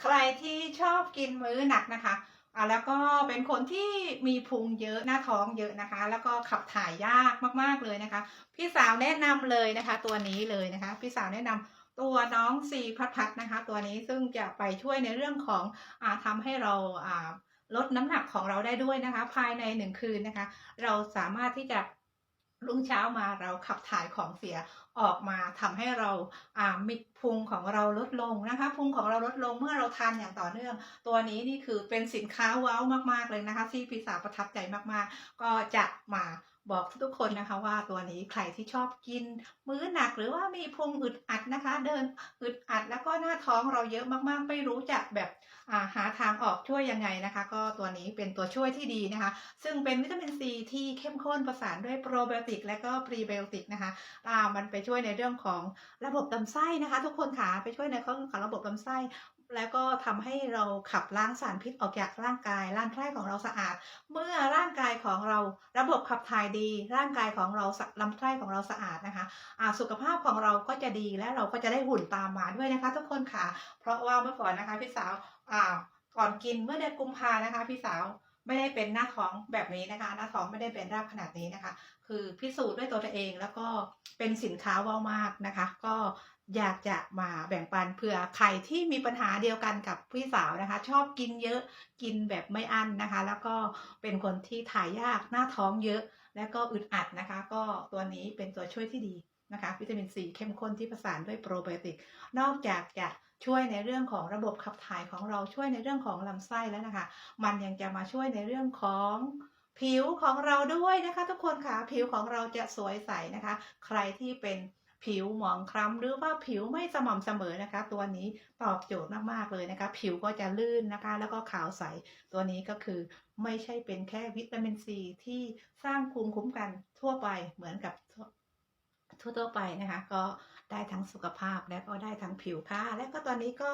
ใครที่ชอบกินมื้อหนักนะคะอ่าแล้วก็เป็นคนที่มีพุงเยอะหน้าท้องเยอะนะคะ แล้วก็ขับถ่ายยากมากๆเลยนะคะ พี่สาวแนะนำเลยนะคะ ตัวนี้เลยนะคะ พี่สาวแนะนำตัวน้องซีพัดพัดนะคะ ตัวนี้ซึ่งจะไปช่วยในเรื่องของอาทำให้เราอ่าลดน้ำหนักของเราได้ด้วยนะคะ ภายในหนึ่งคืนนะคะ เราสามารถที่จะ รุ่งเช้ามาเราขับถ่ายของเสียออกมาทำให้เราอ่ามิดพุงของเราลดลงนะคะพุงของเราลดลงเมื่อเราทานอย่างต่อเนื่อง ตัวนี้นี่คือเป็นสินค้าว้าวมากๆเลยนะคะ ที่พี่สาวประทับใจมากๆ ก็จะมาบอกทุกคนนะคะว่าตัวนี้ใครที่ชอบกิน มื้อหนักหรือว่ามีพุงอึดอัดนะคะ เดินอึดอัดแล้วก็หน้าท้องเราเยอะมากๆ ไม่รู้จักแบบาหาทางออกช่วยยังไงนะคะ ก็ตัวนี้เป็นตัวช่วยที่ดีนะคะ ซึ่งเป็นวิตามินซีที่เข้มข้นประสานด้วยโปรไบโอติกและก็พรีไบโอติกนะคะอ่ามันไปช่วยในเรื่องของระบบลำไส้นะคะ ทุกคนค่ะไปช่วยในเรื่องของระบบลำไส้แล้วก็ทำให้เราขับล้างสารพิษออกจากร่างกายร่างกายของเราสะอาด เมื่อร่างกายของเรา ระบบขับถ่ายดี ร่างกายของเราลำไส้ของเราสะอาดนะคะอ่าสุขภาพของเราก็จะดีและเราก็จะได้หุ่นตามมาด้วยนะคะ ทุกคนค่ะ เพราะว่าเมื่อก่อนนะคะพี่สาวอ่าก่อนกินเมื่อเดือนกุมภานะคะ พี่สาวไม่ได้เป็นหน้าท้องแบบนี้นะคะ หน้าท้องไม่ได้เป็นราบขนาดนี้นะคะ คือพิสูจน์ด้วยตัวเองแล้วก็ เป็นสินค้าว้าวมากนะคะ ก็อยากจะมาแบ่งปันเผื่อใครที่มีปัญหาเดียวกันกับพี่สาวนะคะ ชอบกินเยอะกินแบบไม่อั้นนะคะ แล้วก็เป็นคนที่ถ่ายยากหน้าท้องเยอะ แล้วก็อึดอัดนะคะ ก็ตัวนี้เป็นตัวช่วยที่ดีนะคะวิตามินซีเข้มข้นที่ประสานด้วยโปรไบโอติกนอกจากจะช่วยในเรื่องของระบบขับถ่ายของเราช่วยในเรื่องของลำไส้แล้วนะคะ มันยังจะมาช่วยในเรื่องของ ผิวของเราด้วยนะคะทุกคนค่ะผิวของเราจะสวยใสนะคะ ใครที่เป็นผิวหมองคล้ำหรือว่าผิวไม่สม่ำเสมอนะคะ ตัวนี้ตอบโจทย์มากๆเลยนะคะ ผิวก็จะลื่นนะคะ แล้วก็ขาวใสตัวนี้ก็คือไม่ใช่เป็นแค่วิตามินซีที่สร้างภูมิคุ้มกันทั่วไปเหมือนกับ ทั่วๆไปนะคะ ก็ได้ทั้งสุขภาพและก็ได้ทั้งผิวค่ะ และก็ตอนนี้ก็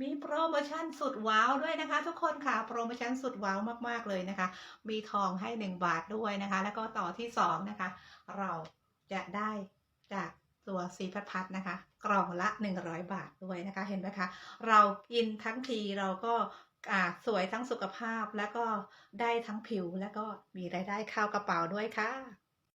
มีโปรโมชั่นสุดว้าวด้วยนะคะ ทุกคนค่ะโปรโมชั่นสุดว้าวมากๆเลยนะคะ มีทองให้ 1 บาทด้วยนะคะ แล้วก็ต่อที่ 2 นะคะ เราจะได้จากตัวสีพัดพัดนะคะ กล่องละ 100 บาทด้วยนะคะ เห็นไหมคะ เรากินทั้งทีเราก็อ่าสวยทั้งสุขภาพแล้วก็ได้ทั้งผิวแล้วก็มีรายได้เข้ากระเป๋าด้วยค่ะ